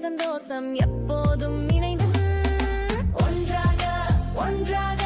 சந்தோஷம் எப்போதும் இணைந்து ஒன்றாக ஒன்றாக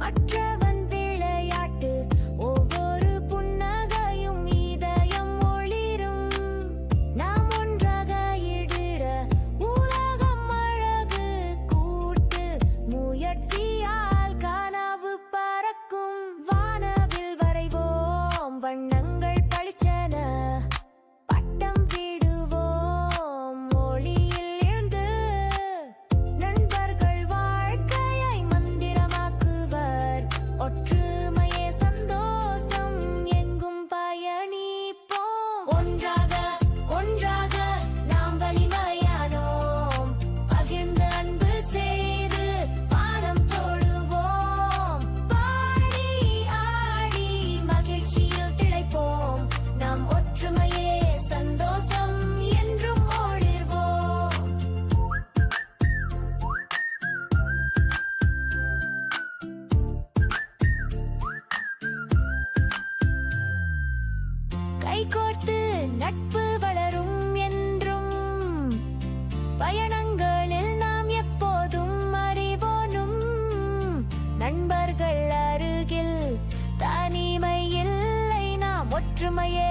My ஒன்றாக ஒன்றாக கைகோர்த்து நட்பு வளரும் என்றும். பயணங்களில் நாம் எப்போதும் அறிவோனும். நண்பர்கள் அருகில் தனிமை இல்லை நாம் ஒற்றுமையே